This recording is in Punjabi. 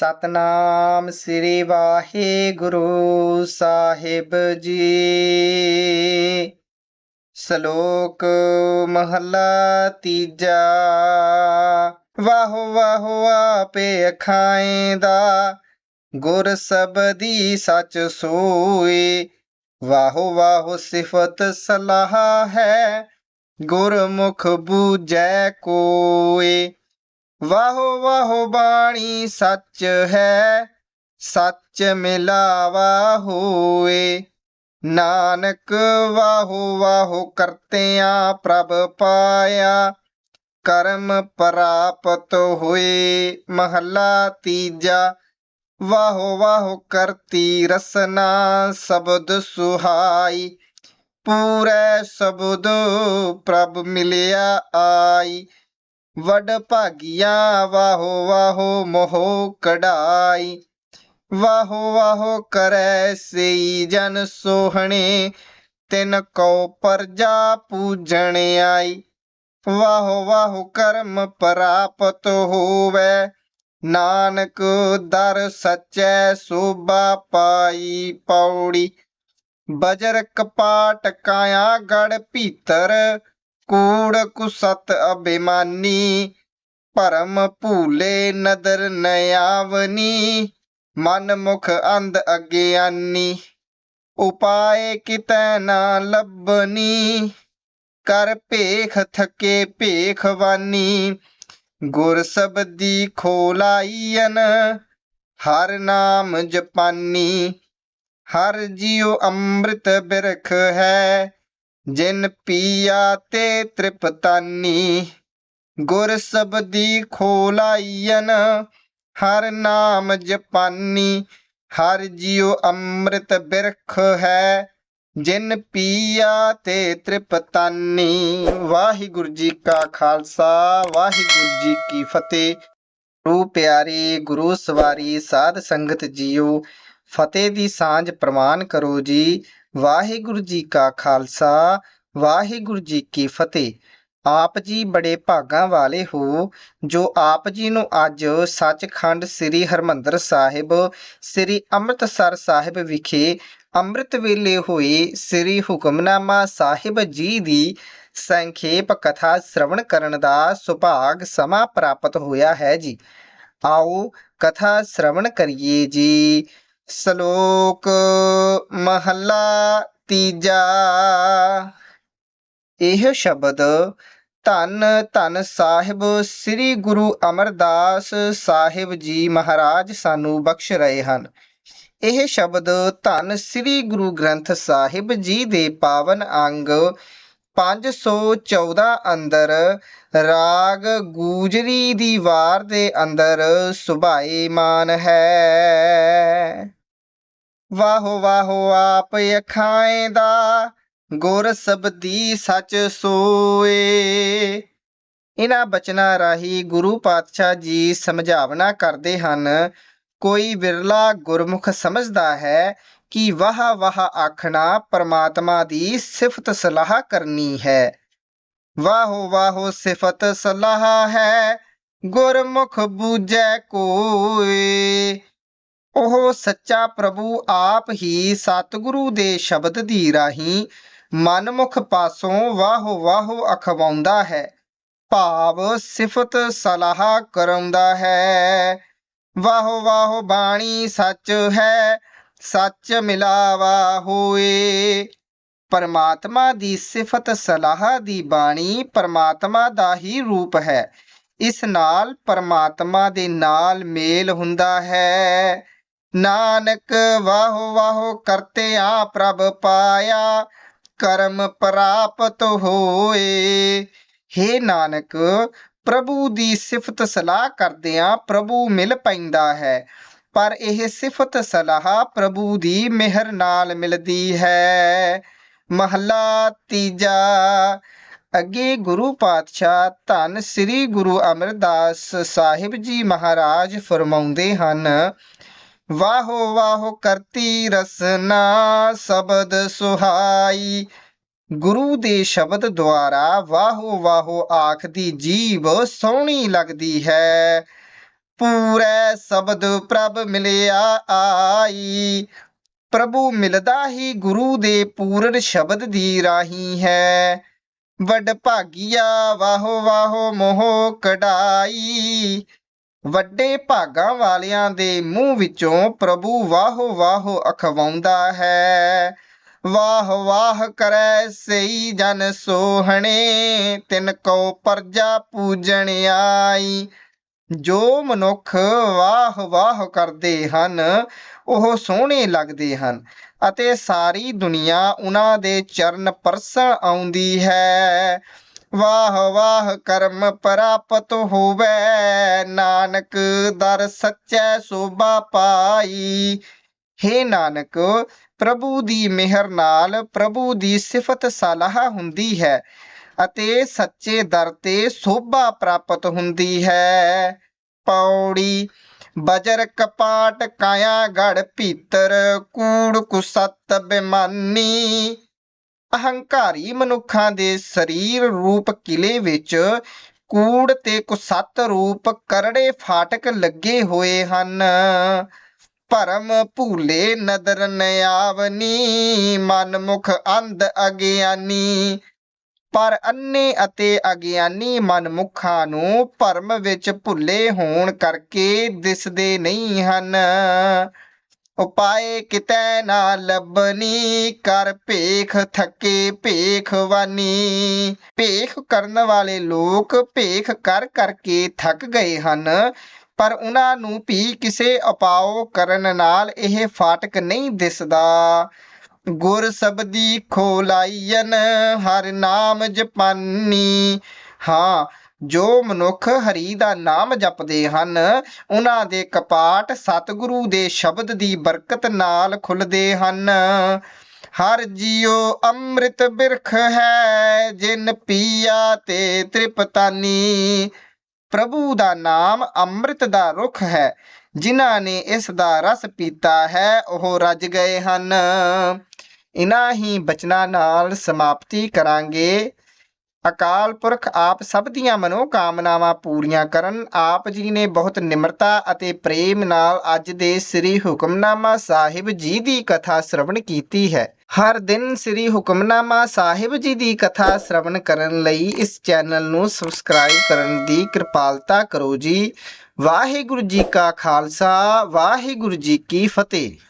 ਸਤਨਾਮ ਸ੍ਰੀ ਵਾਹਿਗੁਰੂ ਸਾਹਿਬ ਜੀ। ਸ਼ਲੋਕ ਮਹੱਲਾ ਤੀਜਾ। ਵਾਹੋ ਵਾਹੋ ਆਪੇ ਅਖਾਏਂਦਾ ਗੁਰ ਸਬਦੀ ਸਚ ਸੋਏ ਵਾਹੋ ਵਾਹੋ ਸਿਫਤ ਸਲਾਹ ਹੈ, ਗੁਰਮੁਖ ਬੂਝੈ ਕੋਏ ਵਾਹੋ ਵਾਹੋ ਬਾਣੀ ਸੱਚ ਹੈ, ਸੱਚ ਮਿਲਾਵਾ ਹੋਏ ਨਾਨਕ ਵਾਹੋ ਵਾਹੋ ਕਰਤਿਆਂ ਪ੍ਰਭ ਪਾਇਆ, ਕਰਮ ਪ੍ਰਾਪਤ ਹੋਏ। ਮਹੱਲਾ ਤੀਜਾ, ਵਾਹੋ ਵਾਹੋ ਕਰਤੀ ਰਸਨਾ ਸ਼ਬਦ ਸੁਹਾਈ, ਪੂਰੇ ਸ਼ਬਦ ਪ੍ਰਭ ਮਿਲਿਆ ਆਈ। ਵਡ ਭਾਗਿਆ, ਵਾਹੋ ਵਾਹੋ ਮੋਹ ਕਢਾਈ। ਵਾਹੋ ਵਾਹੋ ਕਰੈ ਸਈ ਜਨ ਸੋਹਣੇ, ਤਿਨ ਕੋ ਪਰਜਾ ਪੂਜਣ ਆਈ। ਵਾਹੋ ਵਾਹੋ ਕਰਮ ਪ੍ਰਾਪਤ ਹੋਵੇ, ਨਾਨਕ ਦਰ ਸਚੈ ਸੋਭਾ ਪਾਈ ਪੌੜੀ। ਬਜਰ ਕਪਾਟ ਕਾਇਆ ਗੜ ਭੀਤਰ ਕੂੜ ਕੁਸਤ ਅਭਿਮਾਨੀ, ਭਰਮ ਭੂਲੇ ਨਦਰ ਨਿਆਵਨੀ ਮਨ ਮੁਖ ਅੰਧ ਅਗਿਆਨੀ। ਉਪਾਏ ਕਿਤੈ ਨਾ ਲੱਭਨੀ, ਕਰ ਭੇਖ ਥਕੇ ਭੇਖਵਾਨੀ ਗੁਰ ਸਬਦੀ ਖੋਲਾਈਨ ਹਰ ਨਾਮ ਜਪਾਨੀ। ਹਰ ਜੀਉ ਅੰਮ੍ਰਿਤ ਬਿਰਖ ਹੈ ਜਿਨ ਪੀਆ ਤੇ ਤ੍ਰਿਪਤਾਨੀ, ਗੁਰ ਸਬਦੀ ਖੋਲਾਈਨ ਹਰ ਨਾਮ ਜਪਾਨੀ, ਹਰ ਜੀਉ ਅੰਮ੍ਰਿਤ ਬਿਰਖ ਹੈ, ਜਿਨ ਪੀਆ ਤੇ ਤ੍ਰਿਪਤਾਨੀ। ਵਾਹਿਗੁਰੂ ਜੀ ਕਾ ਖਾਲਸਾ, ਵਾਹਿਗੁਰੂ ਜੀ ਕੀ ਫਤਿਹ। ਗੁਰੂ ਪਿਆਰੀ, ਗੁਰੂ ਸਵਾਰੀ, ਸਾਧ ਸੰਗਤ ਜੀਓ, ਫਤਿਹ ਦੀ ਸਾਂਝ ਪ੍ਰਵਾਨ ਕਰੋ ਜੀ। ਵਾਹਿਗੁਰੂ ਜੀ ਕਾ ਖਾਲਸਾ, ਵਾਹਿਗੁਰੂ ਜੀ ਕੀ ਫਤਿਹ। ਆਪ ਜੀ ਬੜੇ ਭਾਗਾਂ ਵਾਲੇ ਹੋ, ਜੋ ਆਪ ਜੀ ਨੂੰ ਅੱਜ ਸੱਚਖੰਡ ਸ੍ਰੀ ਹਰਮੰਦਰ ਸਾਹਿਬ, ਸ੍ਰੀ ਅੰਮ੍ਰਿਤਸਰ ਸਾਹਿਬ ਵਿਖੇ ਅੰਮ੍ਰਿਤ ਵੇਲੇ ਹੋਏ ਸ੍ਰੀ ਹੁਕਮਨਾਮਾ ਸਾਹਿਬ ਜੀ ਦੀ ਸੰਖੇਪ ਕਥਾ ਸ਼੍ਰਵਣ ਕਰਨ ਦਾ ਸੁਭਾਗ ਸਮਾਂ ਪ੍ਰਾਪਤ ਹੋਇਆ ਹੈ ਜੀ। ਆਓ ਕਥਾ ਸ਼੍ਰਵਣ ਕਰੀਏ ਜੀ। ਸ਼ਲੋਕ ਮਹੱਲਾ ਤੀਜਾ। ਇਹ ਸ਼ਬਦ ਧੰਨ ਧੰਨ ਸਾਹਿਬ ਸ੍ਰੀ ਗੁਰੂ ਅਮਰਦਾਸ ਸਾਹਿਬ ਜੀ ਮਹਾਰਾਜ ਸਾਨੂੰ ਬਖਸ਼ ਰਹੇ ਹਨ। ਇਹ ਸ਼ਬਦ ਧੰਨ ਸ੍ਰੀ ਗੁਰੂ ਗ੍ਰੰਥ ਸਾਹਿਬ ਜੀ ਦੇ ਪਾਵਨ ਅੰਗ 514 ਅੰਦਰ ਰਾਗ ਗੂਜਰੀ ਦੀ ਵਾਰ ਦੇ ਅੰਦਰ ਸੁਭਾਏਮਾਨ ਹੈ। ਵਾਹੋ ਵਾਹੋ ਆਪ ਅਖਾਏ ਦਾ ਗੁਰ ਸਬਦੀ ਸਚ ਸੋਏ। ਇਹਨਾਂ ਬਚਨਾਂ ਰਾਹੀਂ ਗੁਰੂ ਪਾਤਸ਼ਾਹ ਜੀ ਸਮਝਾਵਨਾ ਕਰਦੇ ਹਨ, ਕੋਈ ਵਿਰਲਾ ਗੁਰਮੁਖ ਸਮਝਦਾ ਹੈ ਕਿ ਵਾਹ ਵਾਹ ਆਖਣਾ ਪਰਮਾਤਮਾ ਦੀ ਸਿਫਤ ਸਲਾਹ ਕਰਨੀ ਹੈ। ਵਾਹੋ ਵਾਹੋ ਸਿਫਤ ਸਲਾਹ ਹੈ, ਗੁਰਮੁਖ ਬੂਝੈ ਕੋਏ। ਉਹ ਸੱਚਾ ਪ੍ਰਭੂ ਆਪ ਹੀ ਸਤਿਗੁਰੂ ਦੇ ਸ਼ਬਦ ਦੀ ਰਾਹੀਂ ਮਨਮੁਖ ਪਾਸੋਂ ਵਾਹ ਵਾਹੋ ਅਖਵਾਉਂਦਾ ਹੈ। ਭਾਵ ਸਿਫਤ ਸਲਾਹ ਕਰਾਉਂਦਾ ਹੈ। ਵਾਹੋ ਵਾਹੋ ਬਾਣੀ ਸੱਚ ਹੈ, ਸੱਚ ਮਿਲਾਵਾ ਹੋਏ। ਪਰਮਾਤਮਾ ਦੀ ਸਿਫਤ ਸਲਾਹ ਦੀ ਬਾਣੀ ਪਰਮਾਤਮਾ ਦਾ ਹੀ ਰੂਪ ਹੈ। ਇਸ ਨਾਲ ਪਰਮਾਤਮਾ ਦੇ ਨਾਲ ਮੇਲ ਹੁੰਦਾ ਹੈ। ਨਾਨਕ ਵਾਹ ਵਾਹ ਕਰਤੇ ਆ ਪ੍ਰਭ ਪਾਇਆ, ਕਰਮ ਪ੍ਰਾਪਤ ਹੋਏ। हे ਨਾਨਕ, ਪ੍ਰਭੂ ਦੀ ਸਿਫਤ ਸਲਾਹ ਕਰਦਿਆਂ ਪ੍ਰਭੂ ਮਿਲ ਪੈਂਦਾ ਹੈ, ਪਰ ਇਹ ਸਿਫਤ ਸਲਾਹ ਪ੍ਰਭੂ ਦੀ ਮਿਹਰ ਨਾਲ ਮਿਲਦੀ ਹੈ। ਮਹੱਲਾ ਤੀਜਾ, ਅੱਗੇ ਗੁਰੂ ਪਾਤਸ਼ਾਹ ਧੰਨ ਸ੍ਰੀ ਗੁਰੂ ਅਮਰਦਾਸ ਸਾਹਿਬ ਜੀ ਮਹਾਰਾਜ ਫਰਮਾਉਂਦੇ ਹਨ ਵਾਹੋ ਵਾਹੋ ਕਰਤੀ ਰਸਨਾ ਸ਼ਬਦ ਸੁਹਾਈ। ਗੁਰੂ ਦੇ ਸ਼ਬਦ ਦੁਆਰਾ ਵਾਹੋ ਵਾਹੋ ਆਖਦੀ ਜੀਵ ਸੋਹਣੀ ਲੱਗਦੀ ਹੈ। ਪੂਰੈ ਸ਼ਬਦ ਪ੍ਰਭ ਮਿਲਿਆ ਆਈ। ਪ੍ਰਭੂ ਮਿਲਦਾ ਹੀ ਗੁਰੂ ਦੇ ਪੂਰਨ ਸ਼ਬਦ ਦੀ ਰਾਹੀ ਹੈ। ਵਡ ਭਾਗੀਆ ਵਾਹੋ ਵਾਹੋ ਮੋਹ ਕਢਾਈ। ਵੱਡੇ ਭਾਗਾਂ ਵਾਲਿਆਂ ਦੇ ਮੂੰਹ ਵਿੱਚੋਂ ਪ੍ਰਭੂ ਵਾਹੋ ਵਾਹੋ ਅਖਵਾਉਂਦਾ ਹੈ। ਵਾਹ ਵਾਹ ਕਰੈ ਸਈ ਜਨ ਸੋਹਣੇ, ਤਿਨ ਕੋ ਪਰਜਾ ਪੂਜਣ ਆਈ। ਜੋ ਮਨੁੱਖ ਵਾਹ ਵਾਹ ਕਰਦੇ ਹਨ, ਉਹ ਸੋਹਣੇ ਲੱਗਦੇ ਹਨ ਅਤੇ ਸਾਰੀ ਦੁਨੀਆ ਉਹਨਾਂ ਦੇ ਚਰਨ ਪਰਸਣ ਆਉਂਦੀ ਹੈ। ਵਾਹ ਵਾਹ ਕਰਮ ਪ੍ਰਾਪਤ ਹੋਵੇ, ਨਾਨਕ ਦਰ ਸੱਚੈ ਸੋਭਾ ਪਾਈ। ਹੇ ਨਾਨਕ, ਪ੍ਰਭੂ ਦੀ ਮਿਹਰ ਨਾਲ ਪ੍ਰਭੂ ਦੀ ਸਿਫਤ ਸਲਾਹ ਹੁੰਦੀ ਹੈ ਅਤੇ ਸੱਚੇ ਦਰ ਤੇ ਸੋਭਾ ਪ੍ਰਾਪਤ ਹੁੰਦੀ ਹੈ। ਪੌੜੀ, ਬਜਰ ਕਪਾਟ ਕਾਇਆ ਗੜ ਭੀਤਰ, ਕੂੜ ਕੁਸਤ ਬੇਮਾਨੀ। ਅਹੰਕਾਰੀ ਮਨੁੱਖਾਂ ਦੇ ਸਰੀਰ ਰੂਪ ਕਿਲੇ ਵਿੱਚ ਕੂੜ ਤੇ ਕੁਸਤ ਰੂਪ ਕਰੜੇ ਫਾਟਕ ਲੱਗੇ ਹੋਏ ਹਨ। ਭਰਮ ਭੂਲੇ ਨਦਰ ਨਿਆਵਨੀ ਮਨ ਮੁਖ ਅੰਧ ਅਗਿਆਨੀ। ਪਰ ਅੰਨੇ ਅਤੇ ਅਗਿਆਨੀ ਮਨਮੁਖਾਂ ਨੂੰ ਭਰਮ ਵਿੱਚ ਭੁੱਲੇ ਹੋਣ ਕਰਕੇ ਦਿਸਦੇ ਨਹੀਂ ਹਨ। ਉਪਾਏ ਕਿਤੈ ਨਾ ਲੱਭਨੀ, ਕਰ ਭੇਖ ਥੱਕੇ ਭੇਖਵਾਨੀ ਭੇਖ ਕਰਨ ਵਾਲੇ ਲੋਕ ਭੇਖ ਕਰ ਕਰਕੇ ਥੱਕ ਗਏ ਹਨ, ਪਰ ਉਹਨਾਂ ਨੂੰ ਵੀ ਕਿਸੇ ਉਪਾਅ ਕਰਨ ਨਾਲ ਇਹ ਫਾਟਕ ਨਹੀਂ ਦਿਸਦਾ। ਗੁਰ ਸਬਦੀ ਖੋਲਾਈਨ ਹਰ ਨਾਮ ਜਪਾਨੀ। ਹਾਂ ਜੋ ਮਨੁੱਖ ਹਰੀ ਦਾ ਨਾਮ ਜਪਦੇ ਹਨ, ਉਹਨਾਂ ਦੇ ਕਪਾਟ ਸਤਿਗੁਰੂ ਦੇ ਸ਼ਬਦ ਦੀ ਬਰਕਤ ਨਾਲ ਖੁੱਲਦੇ ਹਨ। ਹਰ ਜੀਉ ਅੰਮ੍ਰਿਤ ਬਿਰਖ ਹੈ, ਜਿਨ ਪੀਆ ਤੇ ਤ੍ਰਿਪਤਾਨੀ। ਪ੍ਰਭੂ ਦਾ ਨਾਮ ਅੰਮ੍ਰਿਤ ਦਾ ਰੁੱਖ ਹੈ, ਜਿਨ੍ਹਾਂ ਨੇ ਇਸ ਦਾ ਰਸ ਪੀਤਾ ਹੈ, ਉਹ ਰੱਜ ਗਏ ਹਨ। ਇਨ੍ਹਾਂ ਹੀ ਬਚਨਾਂ ਨਾਲ ਸਮਾਪਤੀ ਕਰਾਂਗੇ। ਅਕਾਲ ਪੁਰਖ ਆਪ ਸਭ ਦੀਆਂ ਮਨੋਕਾਮਨਾਵਾਂ ਪੂਰੀਆਂ ਕਰਨ, ਆਪ ਜੀ ਨੇ ਬਹੁਤ ਨਿਮਰਤਾ ਅਤੇ ਪ੍ਰੇਮ ਨਾਲ ਅੱਜ ਦੇ ਸ੍ਰੀ ਹੁਕਮਨਾਮਾ ਸਾਹਿਬ ਜੀ ਦੀ ਕਥਾ ਸ਼ਰਵਣ ਕੀਤੀ ਹੈ। ਹਰ ਦਿਨ ਸ੍ਰੀ ਹੁਕਮਨਾਮਾ ਸਾਹਿਬ ਜੀ ਦੀ ਕਥਾ ਸ਼ਰਵਣ ਕਰਨ ਲਈ ਇਸ ਚੈਨਲ ਨੂੰ ਸਬਸਕ੍ਰਾਈਬ ਕਰਨ ਦੀ ਕਿਰਪਾਲਤਾ ਕਰੋ ਜੀ। ਵਾਹਿਗੁਰੂ ਜੀ ਕਾ ਖਾਲਸਾ, ਵਾਹਿਗੁਰੂ ਜੀ ਕੀ ਫਤਿਹ।